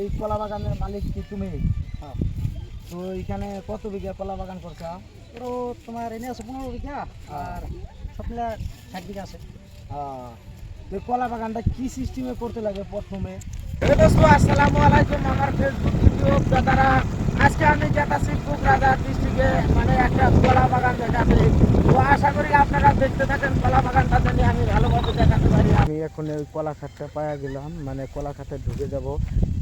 এই কলা বাগানের মালিক কি তুমি? হ্যাঁ। তো এখানে কত বিঘা কলা বাগান করছ? পুরো তোমার এনে আছে পনেরো বিঘা আর সব মিলে ষাট বিঘা আছে। তো এই কলা বাগানটা কি সিস্টেমে করতে লাগে প্রথমে? আসসালামু আলাইকুম আমার ফেসবুক ভিডিও দাদারা আজকে আমি যেতেছি কোকরাঝার ডিস্ট্রিক্টে মানে একটা কলা বাগান দেখাতে। তো আশা করি আপনারা দেখতে থাকেন কলা বাগানটা জানি আমি ভালোভাবে দেখাতে পারি। আমি এখন ওই কলা খাতটা পাওয়া গেলাম মানে কলা খাতে ঢুকে যাব।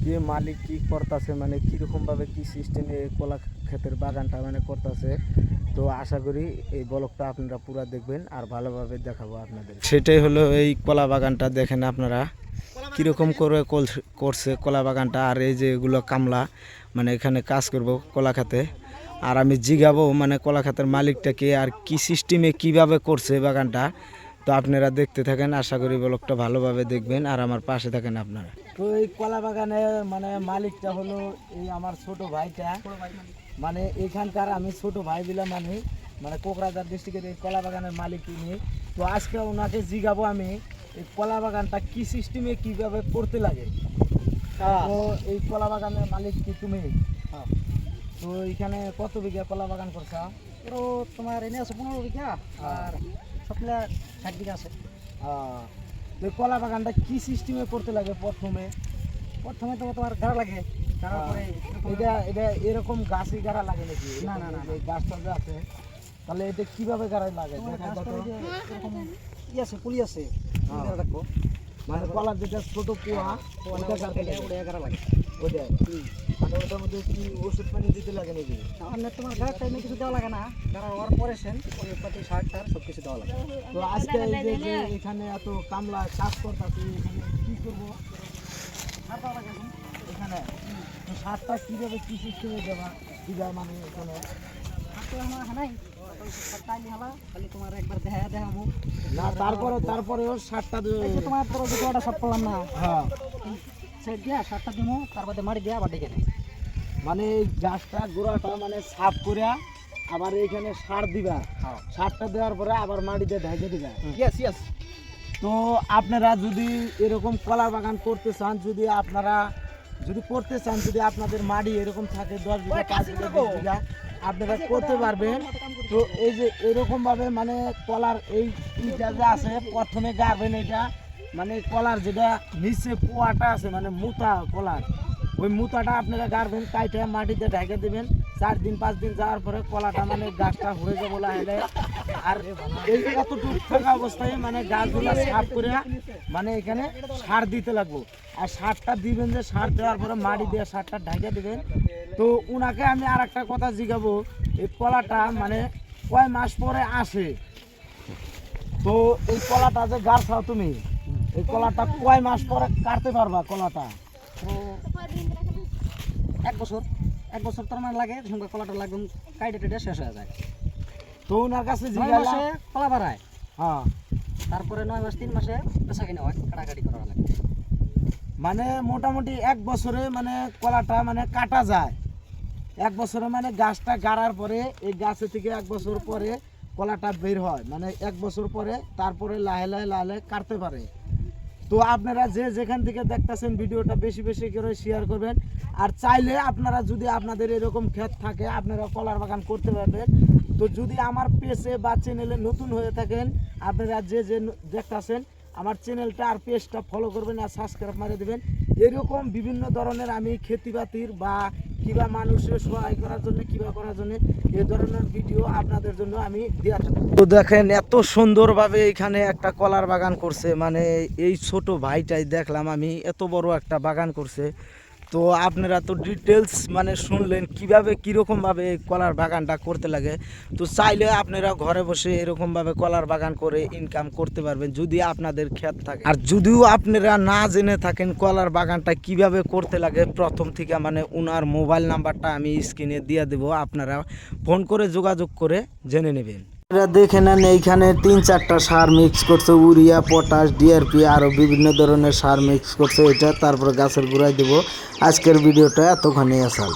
যে মালিক কি করতেছে মানে কীরকম ভাবে কি সিস্টেমে কলা ক্ষেতের বাগানটা মানে করতেছে তো আশা করি এই ব্লগটা আপনারা পুরো দেখবেন আর ভালোভাবে দেখাবো আপনাদের। সেটাই হলো এই কলা বাগানটা দেখেন আপনারা কীরকম করে করছে কলা বাগানটা আর এই যে এগুলো কামলা মানে এখানে কাজ করব কলা খাতে। আর আমি জিগাবো মানে কলা খাতের মালিকটাকে আর কি সিস্টেমে কীভাবে করছে বাগানটা তো আপনারা দেখতে থাকেন আশা করি ব্লগটা ভালোভাবে দেখবেন আর আমার পাশে থাকেন আপনারা। তো এই কলা বাগানের মানে মালিকটা হলো এই আমার ছোট ভাইটা। মানে এখানকার আমি ছোট ভাই দিলাম আমি মানে কোকরাঝার ডিস্ট্রিক্টের এই কলা বাগানের মালিক তিনি তো আজকে ওনাকে জিগাবো আমি এই কলা বাগানটা কি সিস্টেমে কীভাবে করতে লাগে? তো এই কলা বাগানের মালিক কি তুমি? হ্যাঁ। তো এখানে কত বিঘা কলা বাগান করছ? পুরো তোমার এনে আছে পনেরো বিঘা। আর সব মিলে আছে। কলা বাগানটা কি সিস্টেমে করতে লাগে প্রথমে? প্রথমে তো তোমার গাড়া লাগে। গাড়ার পরে এটা এটা এরকম গাছই গাড়া লাগে নাকি? না, না, না। এই গাছটা যে আছে তাহলে এটা কীভাবে গাড়া লাগে? তোমার দেখা গাছটা কত? ওই যে এরকম ই আছে পুলি আছে। হ্যাঁ। মানে কলার যেটা ছোট কুয়া ওটা গাড়তে লাগে। ওটা গাড়া লাগে ওটা মানে ওটার মধ্যে কি ওষুধ পানি দিতে লাগে নাকি? সামান্য তোমার গাড়ার টাইমে কিছু দেওয়া লাগে না। গাড়া হওয়ার পরে সেন ওই পাতি সার টার সব কিছু দেওয়া লাগে। তো আজকে এই যে যে এখানে এত কামলা চাষ করতেছে এখানে কি করব? সার দেওয়া লাগে এখন। তো সারটা কীভাবে কি সিস্টেমে দেবা? দিবা মানে এখানে? তো এখন না তারপরে দে- তোমার করলাম না? হ্যাঁ। দিয়া দিমু মারি দিয়া আবার ডেকে মানে গাছটা গোড়াটা মানে সাফ করিয়া আবার এখানে সার দিবা। হ্যাঁ। সারটা দেওয়ার পরে আবার মাটিতে ঢেকে দিবা। ইয়েস ইয়েস তো আপনারা যদি এরকম কলা বাগান করতে চান যদি আপনারা যদি করতে চান যদি আপনাদের মাটি এরকম থাকে দশ বিঘা পাঁচ বিঘা আপনারা করতে পারবেন। তো এই যে এরকমভাবে মানে কলার এই ইটা যে আছে, প্রথমে গাড়বেন এটা। মানে কলার যেটা নিচে পোয়াটা আছে মানে মুতা কলার। ওই মুতাটা আপনারা গাড়বেন, কাইটা মাটিতে ঢেকে দেবেন। চার দিন পাঁচ দিন যাওয়ার পরে কলাটা মানে গাছটা হয়ে যাব লাহে আর এই কতটুকু থাকা অবস্থায় মানে গাছগুলো সাফ করে মানে এখানে সার দিতে লাগবো। আর সারটা দিবেন যে সার দেওয়ার পরে মাটি দিয়ে সারটা ঢাকে দিবেন। তো উনাকে আমি আর একটা কথা জিগাবো এই কলাটা মানে কয় মাস পরে আসে? তো এই কলাটা যে গাছাও তুমি এই কলাটা কয় মাস পরে কাটতে পারবা কলাটা? এক বছর। এক বছর তার মানে লাগে সঙ্গে কলাটা লাগবে কাইটে টেটে শেষ হয়ে যায়। তো ওনার কাছে জিজ্ঞাসা মাসে কলা বাড়ায়। হ্যাঁ। তারপরে নয় মাস তিন মাসে পেশা কিনে হয় কাটাকাটি করা লাগে। মানে মোটামুটি এক বছরে মানে কলাটা মানে কাটা যায়। এক বছরে মানে গাছটা গাড়ার পরে এই গাছে থেকে এক বছর পরে কলাটা বের হয়। মানে এক বছর পরে তারপরে লাহে লাহে লাহে লাহে কাটতে পারে। তো আপনারা যে যেখান থেকে দেখতেছেন ভিডিওটা বেশি বেশি করে শেয়ার করবেন। আর চাইলে আপনারা যদি আপনাদের এরকম ক্ষেত থাকে, আপনারা কলার বাগান করতে পারবেন। তো যদি আমার পেজে বা চ্যানেলে নতুন হয়ে থাকেন, আপনারা যে যে দেখতেছেন, আমার চ্যানেলটা আর পেজটা ফলো করবেন আর সাবস্ক্রাইব মারে দেবেন। এরকম বিভিন্ন ধরনের আমি খেতিবাতির বা কিবা মানুষের সহায় করার জন্য, কিবা করার জন্য এ ধরনের ভিডিও আপনাদের জন্য আমি দিয়ে তো দেখেন, এত সুন্দরভাবে এখানে একটা কলার বাগান করছে। মানে এই ছোট ভাইটাই দেখলাম আমি, এত বড় একটা বাগান করছে। তো আপনারা তো ডিটেলস মানে শুনলেন কীভাবে, কীরকমভাবে কলার বাগানটা করতে লাগে। তো চাইলে আপনারা ঘরে বসে এরকমভাবে কলার বাগান করে ইনকাম করতে পারবেন, যদি আপনাদের ক্ষেত থাকে। আর যদিও আপনারা না জেনে থাকেন কলার বাগানটা কীভাবে করতে লাগে, প্রথম থেকে মানে ওনার মোবাইল নাম্বারটা আমি স্ক্রিনে দিয়ে দেবো, আপনারা ফোন করে যোগাযোগ করে জেনে নেবেন। এরা দেখে নেন এইখানে তিন চারটা সার মিক্স করছে ইউরিয়া পটাশ ডিআরপি আরও বিভিন্ন ধরনের সার মিক্স করছে এটা, তারপর গাছের গুঁড়ায় দেবো। আজকের ভিডিওটা এতখানি, আসাল।